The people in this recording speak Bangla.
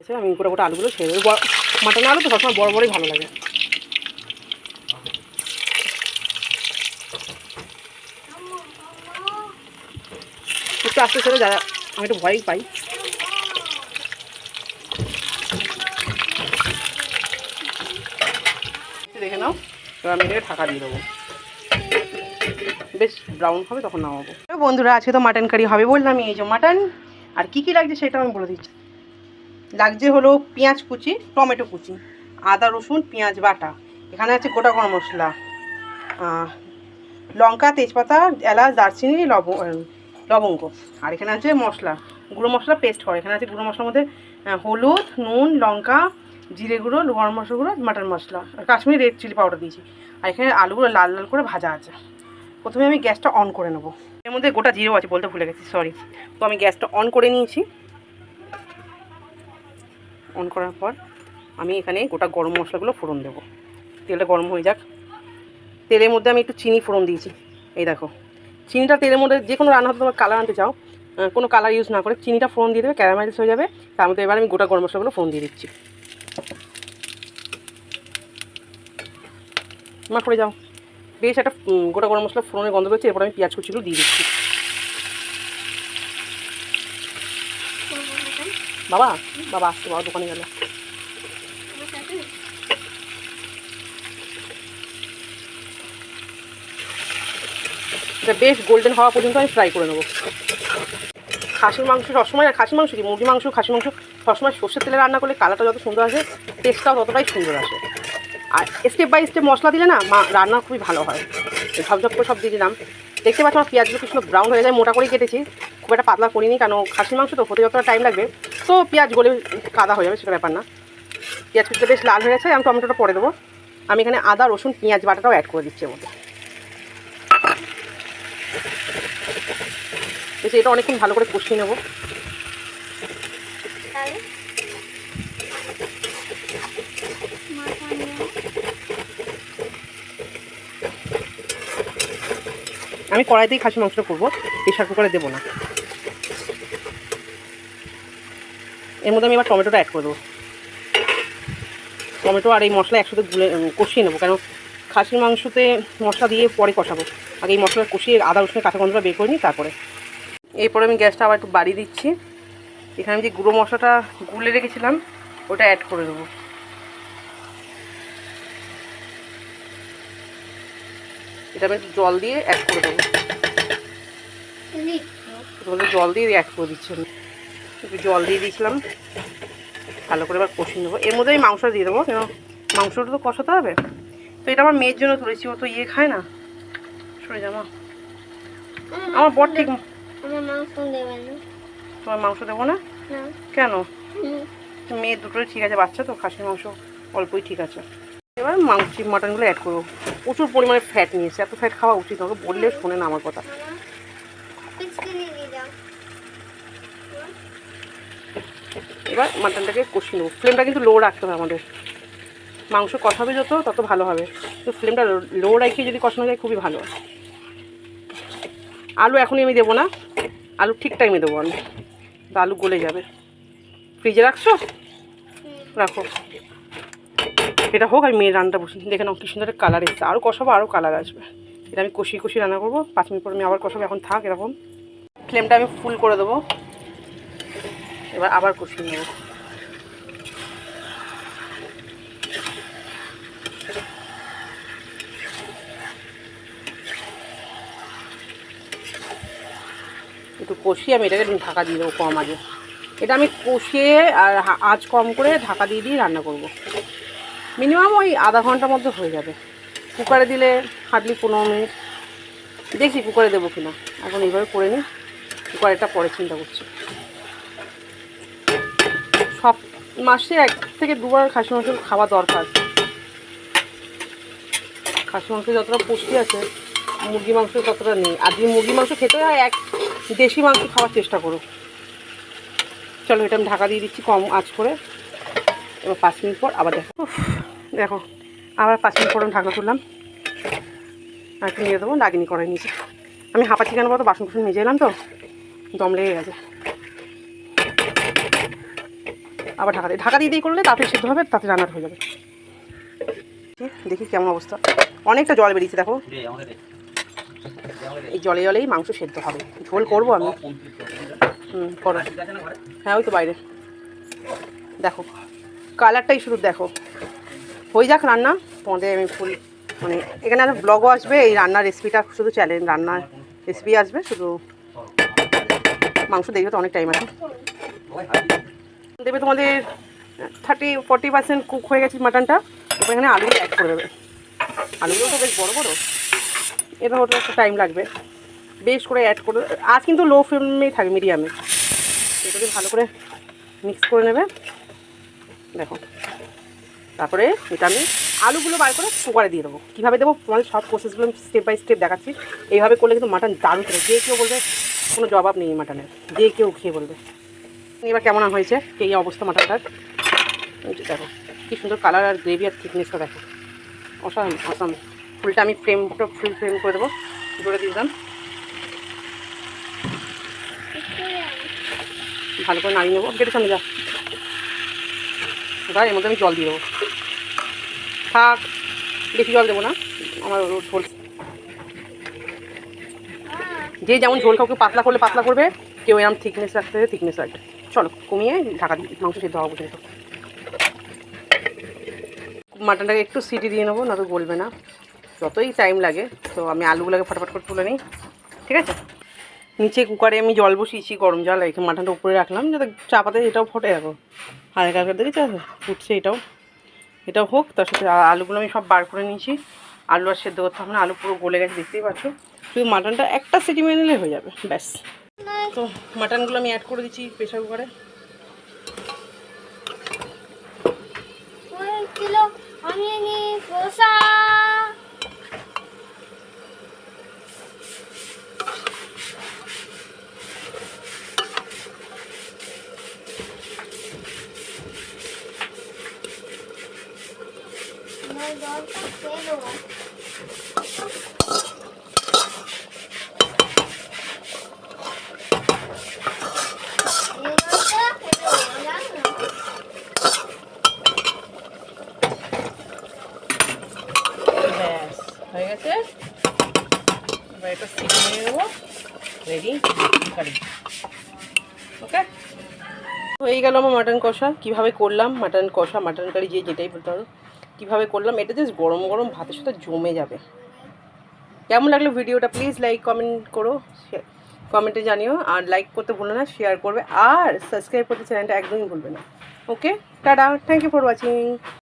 আছে আমি গোটা গোটা আলুগুলো ছেড়ে দেবো। মাটন আলু তো সবসময় বড় বড়ই ভালো লাগে। একটু আস্তে ছেড়ে যা, আমি একটু ভয়ই পাই। দেখে নাও, এবার আমি এটাকে ঢাকা দিয়ে দেবো। বেশ ব্রাউন হবে, তখন নামাবো। বন্ধুরা, আজকে তো মাটন কারি হবে বললাম, এই যে মাটন আর কি কি লাগছে সেটা আমি বলে দিচ্ছি। লাগছে হলো পেঁয়াজ কুচি, টমেটো কুচি, আদা, রসুন, পেঁয়াজ, বাটা। এখানে আছে গোটা গরম মশলা। লঙ্কা, তেজপাতা, এলাচ, দারচিনি, লব লবঙ্গ। আর এখানে আছে মশলা। গুঁড়ো মশলা পেস্ট করে। এখানে আছে গুঁড়ো মশলার মধ্যে হলুদ, নুন, লঙ্কা, জিরে গুঁড়ো, গরম মশলা গুঁড়ো, মাটন মশলা। আর কাশ্মীরি রেড চিলি পাউডার দিয়েছি। আর এখানে আলুগুলো লাল লাল করে ভাজা আছে। প্রথমে আমি গ্যাসটা অন করে নেব। এর মধ্যে গোটা জিরেও আছে বলতে ভুলে গেছি সরি তো আমি গ্যাসটা অন করে নিয়েছি। অন করার পর আমি এখানে গোটা গরম মশলাগুলো ফোড়ন দেবো। তেলটা গরম হয়ে যাক। তেলের মধ্যে আমি একটু চিনি ফোড়ন দিয়েছি। এই দেখো, চিনিটা তেলের মধ্যে যে কোনো রান্না হতে তোমার কালার আনতে চাও কোনো কালার ইউজ না করে চিনিটা ফোড়ন দিয়ে দেবে ক্যারামেলাইজ হয়ে যাবে। তার মধ্যে এবার আমি গোটা গরম মশলাগুলো ফোড়ন দিয়ে দিচ্ছি। মা, করে যাও। বেশ একটা গোটা গরম মশলা ফোড়নের গন্ধ পেয়েছে এরপর আমি পেঁয়াজ কুচিগুলো দিয়ে দিচ্ছি। বাবা বাবা আসতে বাবা দোকানে গেল। এটা বেশ গোল্ডেন হওয়া পর্যন্ত আমি ফ্রাই করে নেব। খাসির মাংস সবসময়, আর খাসি মাংস কি? মুরগি মাংস খাসি মাংস সবসময় সর্ষের তেলে রান্না করলে কালারটা যত সুন্দর আসে টেস্টটাও ততটাই সুন্দর আসে। আর স্টেপ বাই স্টেপ মশলা দিলে না, মা, রান্না খুবই ভালো হয়। ঝপঝপ করে সব দিয়ে দিলাম। দেখতে পাচ্ছি আমার পেঁয়াজগুলো কিছু ব্রাউন হয়ে যায় মোটা করেই কেটেছি। খুব একটা পাতলা করিনি, কারণ খাসির মাংস তো হতে যতটা টাইম লাগবে। তো পেঁয়াজ গলে কাদা হয়ে যাবে, সেটা ব্যাপার না। পেঁয়াজ কুচিটা বেশ লাল হয়ে গেছে, আমি টমেটোটা পরে দেবো। আমি এখানে আদা, রসুন, পেঁয়াজ বাটাটাও অ্যাড করে দিচ্ছি মধ্যে। এটা অনেকক্ষণ ভালো করে কষিয়ে নেব। আমি কড়াইতেই খাসি মাংসটা করব প্রেশার কুকারে দেবো না। এর মধ্যে আমি এবার টমেটোটা অ্যাড করে দেবো। টমেটো আর এই মশলা একসাথে গুলে কষিয়ে নেব কেন খাসির মাংসতে মশলা দিয়ে পরে কষাবো। আগে এই মশলা কষিয়ে আদা, রসুনের কাঁচা গন্ধটা বের করে নিই, তারপরে। এরপরে আমি গ্যাসটা আবার একটু বাড়িয়ে দিচ্ছি। এখানে যে গুঁড়ো মশলাটা গুলে রেখেছিলাম, ওটা অ্যাড করে দেবো। এটা আমি একটু জল দিয়ে অ্যাড করে দেবো। প্রথমে জল দিয়ে অ্যাড করে দিচ্ছি আমি। একটু জল দিয়ে দিয়েছিলাম। ভালো করে এবার কষিয়ে নেব। এর মধ্যে আমি মাংসটা দিয়ে দেবো। কেন? মাংসটা তো কষাতে হবে। তো এটা আমার মেয়ের জন্য তুলেছি। ও তো ইয়ে খায় না। সরে জামা। আমার বর ঠিক তোমার মাংস দেবো না? কেন? হুম। মেয়ে দুটোই ঠিক আছে। বাচ্চা তো খাসির মাংস অল্পই ঠিক আছে। এবার মাংস মাটনগুলো অ্যাড করব। প্রচুর পরিমাণে ফ্যাট নিয়েছে এত ফ্যাট খাওয়া উচিত আমাকে বললে শোনে না আমার কথা। এবার মাটনটাকে কষিয়ে নেব। ফ্লেমটা কিন্তু লো রাখতে হবে আমাদের। মাংস কষাবে যত তত ভালো হবে। তো ফ্লেমটা লো রাখিয়ে যদি কষানো যায় খুবই ভালো। আলু এখনই আমি দেবো না। আলু ঠিক টাইমে দেবো আমি। তো আলু গলে যাবে। ফ্রিজে রাখছো? রাখো। এটা হোক আমি মেয়ের রান্নাটা বসি দেখে নাও কি সুন্দর কালার এসেছে। আরও কষাবো আরও কালার আসবে। এটা আমি কষিয়ে কষিয়ে রান্না করব। পাঁচ মিনিট পর আমি আবার কষাবো, এখন থাক এরকম। ফ্লেমটা আমি ফুল করে দেবো। এবার আবার কষিয়ে নেব। একটু কষিয়ে আমি এটাকে ঢাকা দিয়ে দেবো কম আগে। এটা আমি কষিয়ে আর আঁচ কম করে ঢাকা দিয়ে দিয়ে রান্না করব। মিনিমাম ওই আধা ঘণ্টার মধ্যে হয়ে যাবে। কুকারে দিলে হার্ডলি পনেরো মিনিট। দেখি কুকারে দেবো কিনা। এখন এইভাবে করে নিই। কুকারেটা পরে চিন্তা করছি। সব মাসে এক থেকে দুবার খাসি মাংস খাওয়া দরকার। খাসি মাংস যতটা পুষ্টি আছে, মুরগি মাংস ততটা নেই। আর যদি মুরগি মাংস খেতে হয়, এক দেশি মাংস খাওয়ার চেষ্টা করো। চলো এটা আমি ঢাকা দিয়ে দিচ্ছি কম আঁচ করে। এবার পাঁচ মিনিট পর আবার দেখো। দেখো আবার পাঁচ মিনিট পর আমি ঢাকা তুললাম। আর একটু নিয়ে দেবো লাগিনি করাই নিচে আমি হাঁপাচ্ছি কেন বলতো বাসন কুসন নিয়ে এলাম তো দম লেগে গেছে। আবার ঢাকা দিয়ে ঢাকা দিয়ে দিয়ে করলে তাতে সিদ্ধ হবে তাতে রান্নার হয়ে যাবে। দেখি কেমন অবস্থা। অনেকটা জল বেরিয়েছে দেখো। এই জলে জলেই মাংস সেদ্ধ হবে। ঝোল করব আমি। হুম করো হ্যাঁ ওই তো বাইরে। দেখো। কালারটাই শুধু দেখো। হয়ে যাক রান্না। তোমাদের আমি ফুল মানে এখানে আর ব্লগও আসবে, এই রান্নার রেসিপিটা শুধু চ্যালেঞ্জ রান্নার রেসিপি আসবে, শুধু মাংস দেখবে তো অনেক টাইম আছে। দেবে তোমাদের থার্টি ফর্টি পার্সেন্ট কুক হয়ে গেছে মাটনটা এবার এখানে আলুগুলো অ্যাড করে দেবে। আলুগুলো তো বেশ বড়ো বড়ো। এটা হতে একটু টাইম লাগবে। বেশ করে অ্যাড করে আজ কিন্তু লো ফ্লেমেই থাকে মিডিয়ামে এটাকে ভালো করে মিক্স করে নেবে। দেখো। তারপরে এটা আমি আলুগুলো বার করে কুকারে দিয়ে দেবো। কীভাবে দেবো? তোমাদের সব প্রসেসগুলো আমি স্টেপ বাই স্টেপ দেখাচ্ছি। এইভাবে করলে কিন্তু মাটন দারুণ থাকে যে কেউ বলবে, কোনো জবাব নেই মাটনের যে কেউ খেয়ে বলবে। এবার কেমন হয়েছে? এই অবস্থা মাটনটার দেখো, কী সুন্দর কালার আর গ্রেভি আর থিকনেসটা দেখো। অসাম অসাম ফুলটা আমি ফ্রেমটা ফুল ফ্রেম করে দেবো। জোরে দিয়ে দিলাম। ভালো করে নাড়িয়ে নেব। গেটের সামনে যা। এবার এর মধ্যে আমি জল দিয়ে দেবো। থাক, বেশি জল দেবো না, আমার ঝোল। যে যেমন ঝোল কাউকে পাতলা করলে পাতলা করবে, কেউ এরকম থিকনেস রাখতে হবে থিকনেস রাখবে। চলো, কমিয়ে ঢাকা দিয়ে মাংস সিদ্ধ হওয়া পর্যন্ত। মাটনটাকে একটু সিটি দিয়ে নেব, না তো গলবে না। যতই টাইম লাগে, তো আমি আলুগুলোকে ফটাফট করে তুলে নিই, ঠিক আছে? নিচে কুকারে আমি জল বসিয়েছি, গরম জল এখানে মাটনটা উপরে রাখলাম, যাতে চাপাতে এটাও ফোটে রাখো হালকা হালকা দেখেছি ফুটছে এটাও। এটাও হোক, তার সাথে আলুগুলো আমি সব বার করে নিয়েছি। আলু আর সেদ্ধ করতে হবে না, আলু পুরো গলে গেছে, দেখতেই পাচ্ছ। শুধু মাটনটা একটা সিটি মেরে নিলে হয়ে যাবে, ব্যাস। তো মাটনগুলো আমি অ্যাড করে দিচ্ছি প্রেশার কুকারে আমি নি পোষা মই জলটা খেয়ে দেবো এই জলটা খেয়ে দেবো জানো না ব্যাস হয়ে গেছে এবার এটা সিটি নিয়ে নেব রেডি কারি ওকে হয়ে গেল আমার মাটন কষা। কীভাবে করলাম? মাটন কষা, মাটন কারি, যে যেটাই বলতে পারো। কীভাবে করলাম? এটা জাস্ট গরম গরম ভাতের সাথে জমে যাবে। কেমন লাগল ভিডিওটা? প্লিজ লাইক কমেন্ট করো। কমেন্টে জানিও। আর লাইক করতে ভুলো না শেয়ার করবে। আর সাবস্ক্রাইব করতে চ্যানেলটা একদমই ভুলবে না। ওকে টাটা থ্যাংক ইউ ফর ওয়াচিং